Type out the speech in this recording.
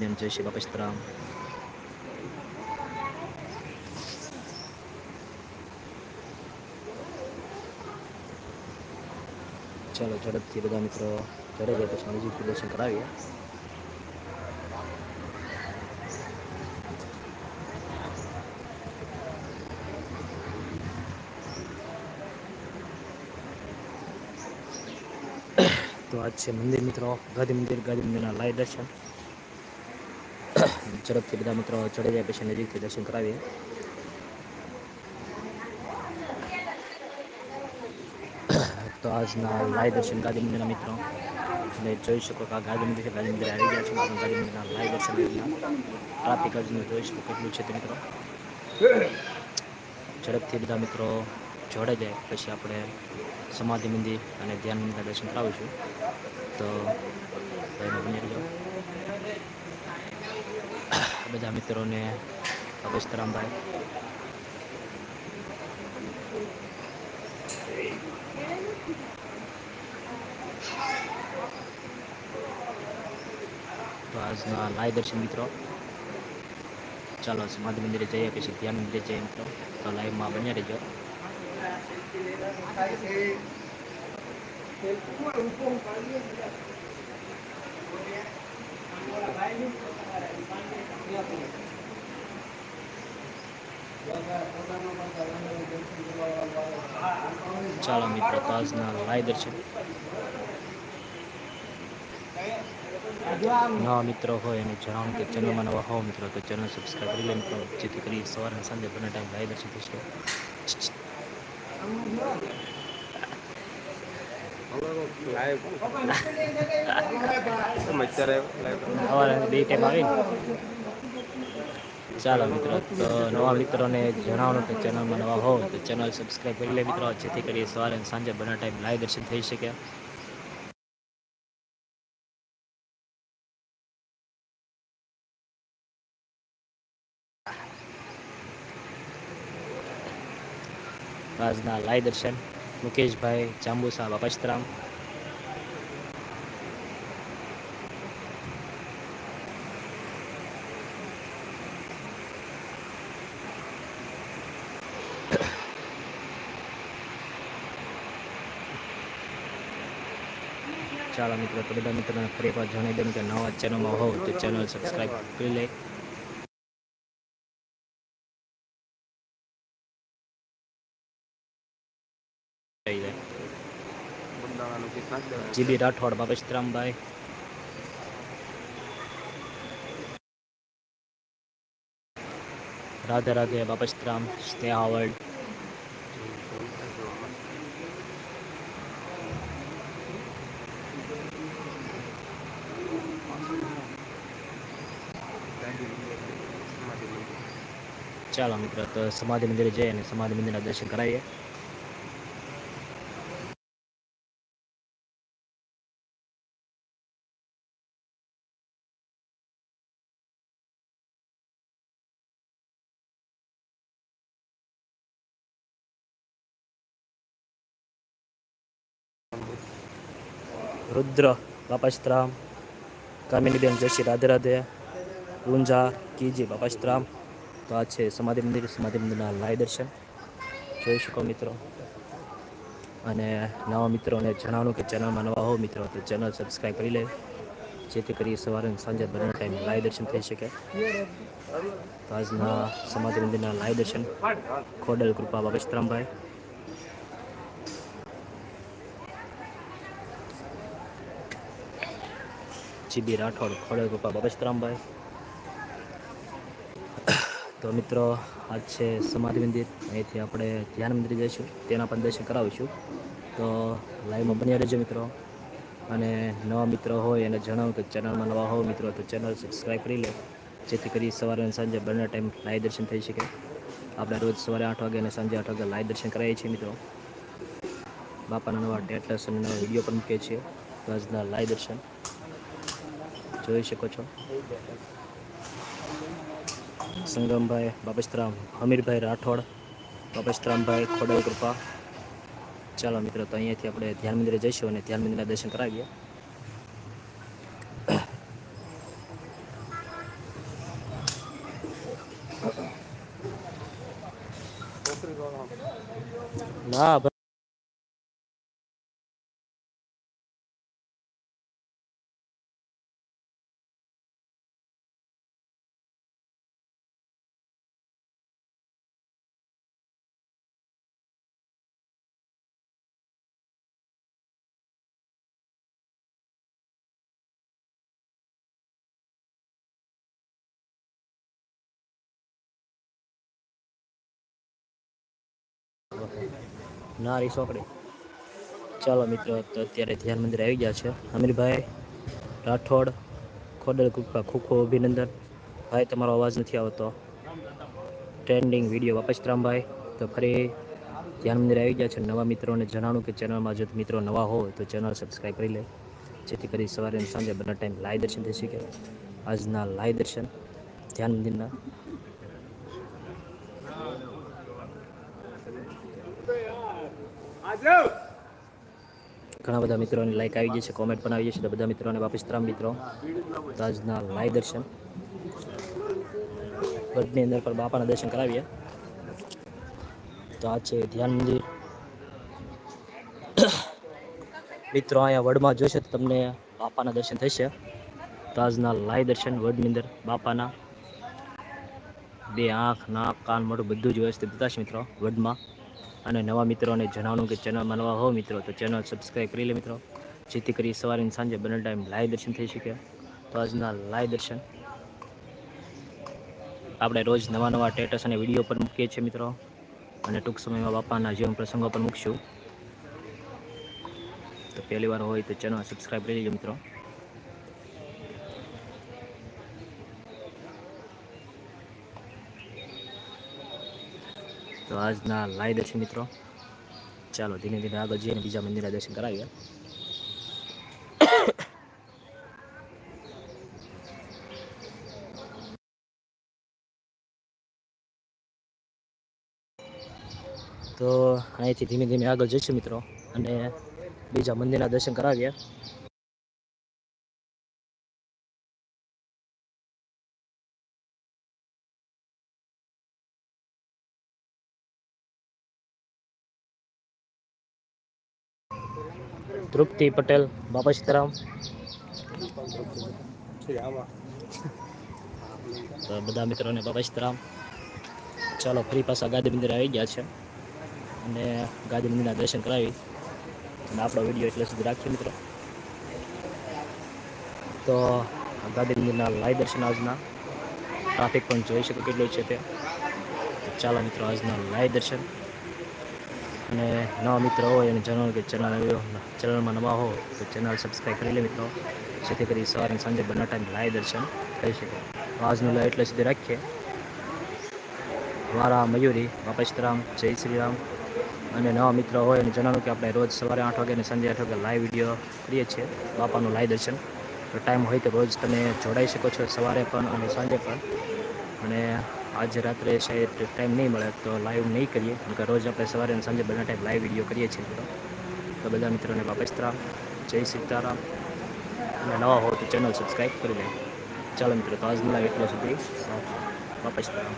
બેન જય શ્રી ચાલો, ઝડપથી બધા મિત્રો ચડે જાય તો સ્વામીજી દર્શન કરાવીએ. તો આજ છે મંદિર, મિત્રો. ગાંધી મંદિર, ગાંધી મંદિરના લાઈવ દર્શન. ઝડપથી બધા મિત્રો ચડી જાય પછી નજીકથી દર્શન કરાવીએ. તો આજના લાઈવ દર્શન ગાંધી મંદિરના મિત્રો. અને જોઈ શકો કે આ ગાંધી મંદિર છે, ગાંધી મંદિર આવી ગયા છે. ગાંધી મંદિરના લાઈવ દર્શન ટ્રાફિક આજનું જોઈ શકો કેટલું છે તે મિત્રો. ઝડપથી બધા મિત્રો જોડે જાય, પછી આપણે સમાધિ મંદિર અને ધ્યાન મંદિરના દર્શન કરાવીશું. તો બની રહેજો. બધા મિત્રોને અભિસ્તરામભાઈ તો આજના લાઈવ દર્શન મિત્રો ચાલો સમાધિ મંદિરે જઈએ પછી ધ્યાન મંદિરે જઈએ મિત્રો તો લાઈવમાં બન્યા રહેજો ચાલો મિત્રો કાઝના આજના છે. નવા મિત્રો હોય એને જણાવો કે ચેનલમાં નવા હો મિત્રો તો ચેનલ સબસ્ક્રાઈબ કરી લે મિત્રો. જેથી કરી સવારે અને સાંજે બંને ટાઈમ લાઈવ દર્શન થઈ શકે સવારે બે ટાઈમ આવી. ચાલો મિત્રો, તો નવા મિત્રોને જણાવવાનું કે ચેનલમાં નવા હો તો ચેનલ સબસ્ક્રાઈબ કરી લે મિત્રો. જેથી કરી સવારે અને સાંજે બંને ટાઈમ લાઈવ દર્શન થઈ શકે. આજના લાઈવ દર્શન મુકેશભાઈ જાંબુસા બાપસ્તરામ ચાલો મિત્રો, તો બધા મિત્રોને ફરી એકવાર જણાવી દઉં કે નવા ચેનલમાં હોવ તો ચેનલ સબસ્ક્રાઈબ કરી લે. જીબી રાઠોડ બાબશ્રામભાઈ રાધે રાધે બાપસ્તરામ સ્નેહા ચાલો મિત્રો, તો સમાધિ મંદિરે જઈએ અને સમાધિ મંદિરના દર્શન કરાવીએ. રુદ્ર બાપાશ્રામ કામિનીબેન જોશી રાધે રાધે ઊંઝા કીજી બાપાસ્તરામ તો આ છે સમાધિ મંદિર, સમાધિ મંદિરના લાય દર્શન. જોઈ શકો મિત્રો. અને નવા મિત્રોને જણાવવાનું કે ચેનલમાં નવા હો મિત્રો, તો ચેનલ સબસ્ક્રાઈબ કરી લે. જેથી કરી સવારે અને સાંજે બંને ટાઈમ લાય દર્શન થઈ શકે. તો આજના સમાધિ મંદિરના લાય દર્શન. ખોડલ કૃપા બાબસ્તરામભાઈ જીબી રાઠોડ, ખોડલ કૃપા બાબસ્તરામભાઈ તો મિત્રો, આજ છે સમાધિ મંદિર. અહીંથી આપણે ધ્યાન મંદિર જઈશું. તેના પણ દર્શન કરાવીશું. તો લાઈવમાં બન્યા રહેજો મિત્રો. અને નવા મિત્રો હોય એને જણાવો કે ચેનલમાં નવા હોય મિત્રો, તો ચેનલ સબસ્ક્રાઈબ કરી લે. જેથી કરી સવારે અને સાંજે બંને ટાઈમ લાઈવ દર્શન થઈ શકે. આપણે રોજ સવારે આઠ વાગે અને સાંજે આઠ વાગે લાઈવ દર્શન કરાવીએ છીએ મિત્રો. બાપાના નવા ટેટલસ અને નવા વીડિયો પણ મૂકીએ છીએ. તો આજના લાઈવ દર્શન જોઈ શકો છો. સંગમભાઈ બાપસ્તરામ હમીરભાઈ રાઠોડ બાપસ્તરામભાઈ ખોડલ કૃપા. ચાલો મિત્રો, તો અહીંયાથી આપણે ધ્યાન મંદિરે જઈશું અને ધ્યાન મંદિરના દર્શન કરાવીએ. ના નારી સોકડી ચાલો મિત્રો, તો અત્યારે ધ્યાન મંદિર આવી ગયા છે. અમીરભાઈ, રાઠોડ, ખોડલ કૃપા ખૂબ અભિનંદન. ભાઈ, તમારો અવાજ નથી આવતો. ટ્રેન્ડિંગ વીડિયો વાપસરામભાઈ તો ફરી ધ્યાન મંદિર આવી ગયા છે. નવા મિત્રોને જણાવું કે ચેનલમાં જો મિત્રો નવા હોય તો ચેનલ સબસ્ક્રાઈબ કરી લે. જેથી કરી સવારે અને સાંજે બંને ટાઈમ લાઈવ દર્શન થઈ શકે. આજના લાઈવ દર્શન ધ્યાન મંદિરના. ઘણા બધા મિત્રોની લાઈક આવી ગઈ છે કોમેન્ટ પણ આવી ગઈ છે. તો બધા મિત્રોને વાપસ ત્રણ મિત્રો. આજના લાઈવ દર્શન. ગઢની અંદર પણ બાપાના દર્શન કરાવીએ. તો આ છે ધ્યાન મંદિર. મિત્રો અહીંયા વડમાં જોશે તો તમને બાપાના દર્શન થશે. તો લાઈવ દર્શન વડની અંદર બાપાના. બે આંખ, નાક, કાન, મોઢું બધું જ વ્યવસ્થિત થશે મિત્રો, વડમાં. અને નવા મિત્રોને જણાવવાનું કે ચેનલમાં નવા હો મિત્રો, તો ચેનલ સબસ્ક્રાઈબ કરી લે મિત્રો. જેથી કરી સવારે સાંજે બંને ટાઈમ લાઈવ દર્શન થઈ શકે. તો આજના લાઈવ દર્શન આપણે રોજ નવા નવા સ્ટેટસ અને વીડિયો પર મૂકીએ છીએ મિત્રો. અને ટૂંક સમયમાં બાપાના જીવન પ્રસંગો પર મૂકશું. તો પહેલી વાર હોય તો ચેનલ સબસ્ક્રાઈબ કરી લેજો મિત્રો. તો આજના લાઈ દર્શન મિત્રો. ચાલો, ધીમે ધીમે આગળ જઈએ અને બીજા મંદિરના દર્શન કરાવીએ. તો અહીંથી ધીમે ધીમે આગળ જઈશું મિત્રો અને બીજા મંદિરના દર્શન કરાવીએ. તૃપ્તિ પટેલ, બાપા સીતારામ. તો બધા મિત્રોને બાપા સીતારામ. ચાલો, ફરી પાછા ગાંધી મંદિર આવી ગયા છે. અને ગાંધી મંદિરના દર્શન કરાવી. અને આપણો વીડિયો એટલે સુધી રાખીએ મિત્રો. તો ગાંધી મંદિરના લાઈવ દર્શન આજના. ટ્રાફિક પણ જોઈ શકો કેટલું છે તે. ચાલો મિત્રો, આજના લાઈવ દર્શન. અને નવા મિત્રો હોય અને જણાવો કે ચેનલ ચેનલમાં નવા હો, તો ચેનલ સબસ્ક્રાઈબ કરી લે મિત્રો. જેથી કરી સવારે સાંજે બંને ટાઈમ લાઈવ દર્શન થઈ શકે. આજનું લાઈવ એટલે સુધી રાખીએ. મારા મયુરી બાપસ્તરામ સીતારામ જય શ્રી રામ. અને નવા મિત્રો હોય અને જણાવો કે આપણે રોજ સવારે આઠ વાગે અને સાંજે આઠ વાગે લાઈવ વીડિયો કરીએ છીએ બાપાનું લાઈવ દર્શન. તો ટાઈમ હોય તો રોજ તમે જોડાઈ શકો છો સવારે પણ અને સાંજે પણ. અને આજે રાત્રે શાયદ ટાઈમ નહીં મળે તો લાઈવ નહીં કરીએ. કેમ કે રોજ આપણે સવારે અને સાંજે બધા ટાઈમ લાઈવ વીડિયો કરીએ છીએ તો બધા મિત્રોને બાપા જય સીતારામ. અને નવા હો તો ચેનલ સબસ્ક્રાઈબ કરી દે ચાલો મિત્રો, તો આજના લાઈવ એટલો સુધી. બાપા સીતારામ